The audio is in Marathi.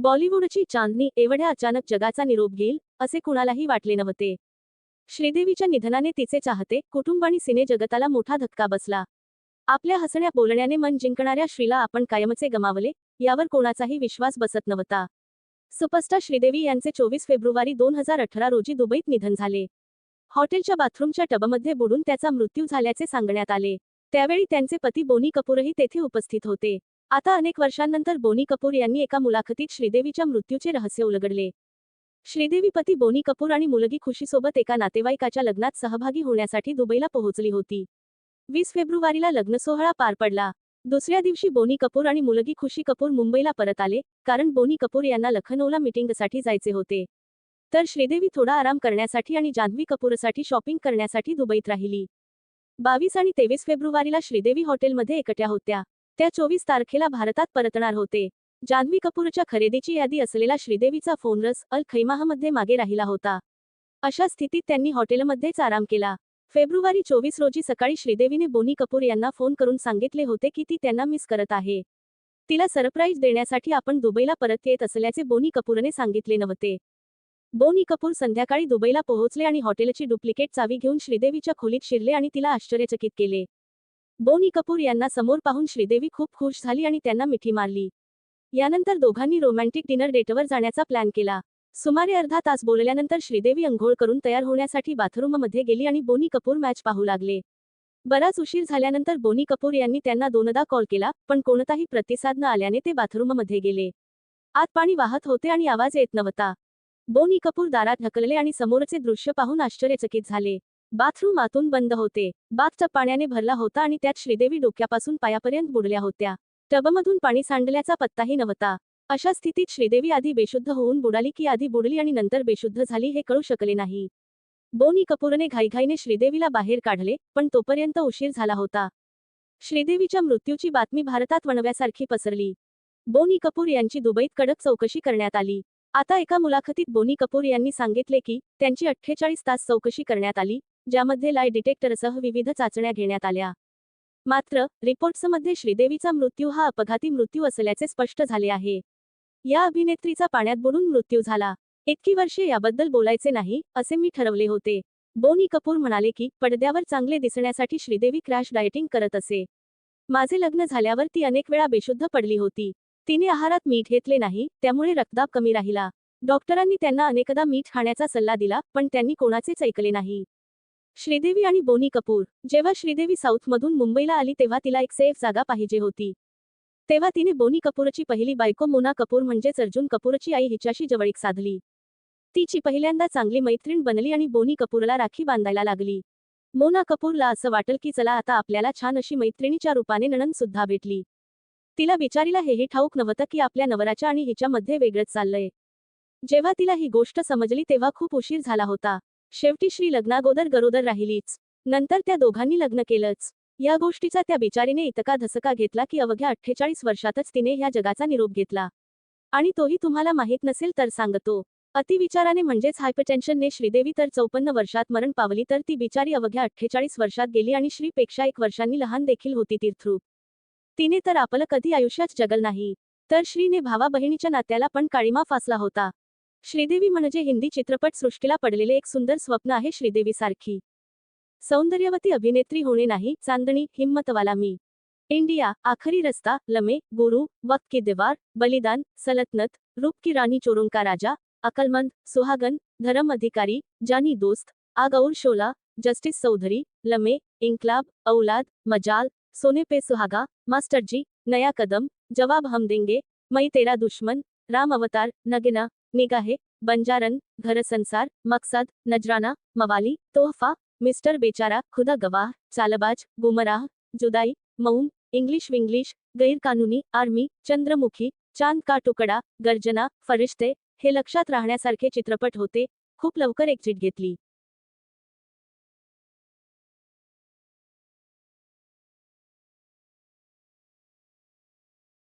बॉलिवूडची चांदणी एवढ्या अचानक जगाचा निरोप घेईल असे कुणालाही वाटले नव्हते. श्रीदेवीच्या निधनाने तिचे चाहते कुटुंब आणि सिने जगताला मोठा धक्का बसला. आपल्या हसण्या बोलण्याने मन जिंकणाऱ्या श्रीला आपण कायमचे गमावले यावर कोणाचाही विश्वास बसत नव्हता. सुपरस्टार श्रीदेवी यांचे चोवीस फेब्रुवारी दोन हजार अठरा रोजी दुबईत निधन झाले. हॉटेलच्या बाथरूमच्या टबमध्ये बुडून त्याचा मृत्यू झाल्याचे सांगण्यात आले. त्यावेळी त्यांचे पती बोनी कपूरही तेथे उपस्थित होते. आता अनेक वर्षांनंतर बोनी कपूर यांनी एका मुलाखतीत श्रीदेवीच्या मृत्यूचे रहस्य उलगडले. श्रीदेवी पती बोनी कपूर आणि मुलगी खुशीसोबत एका नातेवाईकाच्या लग्नात सहभागी होण्यासाठी दुबईला पोहोचली होती. वीस फेब्रुवारीला लग्नसोहळा पार पडला. दुसऱ्या दिवशी बोनी कपूर आणि मुलगी खुशी कपूर मुंबईला परत आले कारण बोनी कपूर यांना लखनौला मीटिंगसाठी जायचे होते. तर श्रीदेवी थोडा आराम करण्यासाठी आणि जान्हवी कपूरसाठी शॉपिंग करण्यासाठी दुबईत राहिली. बावीस आणि तेवीस फेब्रुवारीला श्रीदेवी हॉटेलमध्ये एकट्या होत्या. त्या चोवीस तारखेला भारतात परतणार होते. जान्हवी कपूरच्या खरेदीची यादी असलेला श्रीदेवीचा फोन रस अल खैमाहमध्ये मागे राहिला होता. अशा स्थितीत त्यांनी हॉटेलमध्येच आराम केला. फेब्रुवारी चोवीस रोजी सकाळी श्रीदेवीने बोनी कपूर यांना फोन करून सांगितले होते की ती त्यांना मिस करत आहे. तिला सरप्राईज देण्यासाठी आपण दुबईला परत येत असल्याचे बोनी कपूरने सांगितले नव्हते. बोनी कपूर संध्याकाळी दुबईला पोहोचले आणि हॉटेलची डुप्लिकेट चावी घेऊन श्रीदेवीच्या खोलीत शिरले आणि तिला आश्चर्यचकित केले. बोनी कपूर यांना समोर पाहून श्रीदेवी खूप खुश झाली आणि त्यांना मिठी मारली. यानंतर दोघांनी रोमॅन्टिक डिनर डेटवर जाण्याचा प्लॅन केला. सुमारे अर्धा तास बोलल्यानंतर श्रीदेवी अंघोळ करून तयार होण्यासाठी बाथरूममध्ये गेली आणि बोनी कपूर मॅच पाहू लागले. बराच उशीर झाल्यानंतर बोनी कपूर यांनी त्यांना दोनदा कॉल केला पण कोणताही प्रतिसाद न आल्याने ते बाथरूममध्ये गेले. आत पाणी वाहत होते आणि आवाज येत नव्हता. बोनी कपूर दारात ढकलले आणि समोरचे दृश्य पाहून आश्चर्यचकित झाले. बाथरूम आतून बंद होते. बाथटब पाण्याने भरला होता आणि त्यात श्रीदेवी डोक्यापासून पायापर्यंत बुडल्या होत्या. टबमधून पाणी सांडल्याचा पत्ताही नव्हता. अशा स्थितीत श्रीदेवी आधी बेशुद्ध होऊन बुडाली की आधी बुडली आणि नंतर बेशुद्ध झाली हे कळू शकले नाही. बोनी कपूरने घाईघाईने श्रीदेवीला बाहेर काढले पण तोपर्यंत उशीर झाला होता. श्रीदेवीच्या मृत्यूची बातमी भारतात वणव्यासारखी पसरली. बोनी कपूर यांची दुबईत कडक चौकशी करण्यात आली. आता एका मुलाखतीत बोनी कपूर यांनी सांगितले की त्यांची अठ्ठेचाळीस तास चौकशी करण्यात आली ज्यामध्ये लाय डिटेक्टरसह विविध चाचण्या घेण्यात आल्या. मात्र रिपोर्ट्समध्ये श्रीदेवीचा मृत्यू हा अपघाती मृत्यू असल्याचे स्पष्ट झाले आहे. या अभिनेत्रीचा पाण्यात बुडून मृत्यू झाला. इतकी वर्षे याबद्दल बोलायचे नाही असे मी ठरवले होते. बोनी कपूर म्हणाले की पडद्यावर चांगले दिसण्यासाठी श्रीदेवी क्रॅश डायटिंग करत असे. माझे लग्न झाल्यावर ती अनेक वेळा बेशुद्ध पडली होती. तिने आहारात मीठ घेतले नाही त्यामुळे रक्तदाब कमी राहिला. डॉक्टरांनी त्यांना अनेकदा मीठ खाण्याचा सल्ला दिला पण त्यांनी कोणाचेच ऐकले नाही. श्रीदेवी आणि बोनी कपूर. जेव्हा श्रीदेवी साऊथमधून मुंबईला आली तेव्हा तिला एक सेफ जागा पाहिजे होती. तेव्हा तिने बोनी कपूरची पहिली बायको मोना कपूर म्हणजेच अर्जुन कपूरची आई हिच्याशी जवळीक साधली. तिची पहिल्यांदा चांगली मैत्रीण बनली आणि बोनी कपूरला राखी बांधायला लागली. मोना कपूरला असं वाटल की चला आता आपल्याला छान अशी मैत्रिणीच्या रूपाने नणन सुद्धा भेटली. तिला बिचारीला हेही ठाऊक नव्हतं की आपल्या नवराच्या आणि हिच्यामध्ये वेगळंच चाललंय. जेव्हा तिला ही गोष्ट समजली तेव्हा खूप उशीर झाला होता. शेवटी श्री लग्नागोदर गरोदर राहिलीच. नंतर त्या दोघांनी लग्न केलंच. या गोष्टीचा त्या बिचारीने इतका धसका घेतला की अवघ्या अठ्ठेचाळीस वर्षातच तिने ह्या जगाचा निरोप घेतला. आणि तोही तुम्हाला माहीत नसेल तर सांगतो. अतिविचाराने म्हणजेच हायपरटेन्शनने श्रीदेवी तर चौपन्न वर्षात मरण पावली तर ती बिचारी अवघ्या अठ्ठेचाळीस वर्षात गेली आणि श्रीपेक्षा एक वर्षांनी लहान देखील होती तीर्थरूप तिने तर आपलं कधी आयुष्यात जगल नाही. तर श्रीने भावा बहिणीच्या नात्याला पण काळीमा फासला होता. श्रीदेवी म्हणजे हिंदी चित्रपट सृष्टीला पडलेले एक सुंदर स्वप्न आहे श्रीदेवी सारखी सौंदर्यवती अभिनेत्री होणे नाही, चांदणी, हिम्मतवाला मी. इंडिया, आखरी रस्ता, लमे, गुरु, वक्त की दीवार, बलिदान सलतनत रूप की रानी चोरों का राजा, अकलमंद, सुहागन, धर्म अधिकारी, जानी दोस्त आग और शोला, जस्टिस चौधरी, लमे, इंकलाब, औलाद, मजाल, सोने पे सुहागा मास्टर जी नया कदम, जवाब हम देंगे, मई तेरा दुश्मन, राम अवतार, नगिना निगाहे, बंजारन घर संसार मकसद, नजराना, मवाली, तोहफा, मिस्टर बेचारा, खुदा गवाह, चालबाज गुमराह जुदाई मऊम इंग्लिश विंग्लिश, गैरकानूनी, आर्मी, चंद्रमुखी, चाँद का टुकड़ा, गर्जना, फरिश्ते, हे लक्षात राहण्यासारखे चित्रपट होते, खूप लवकर एक्झिट घेतली.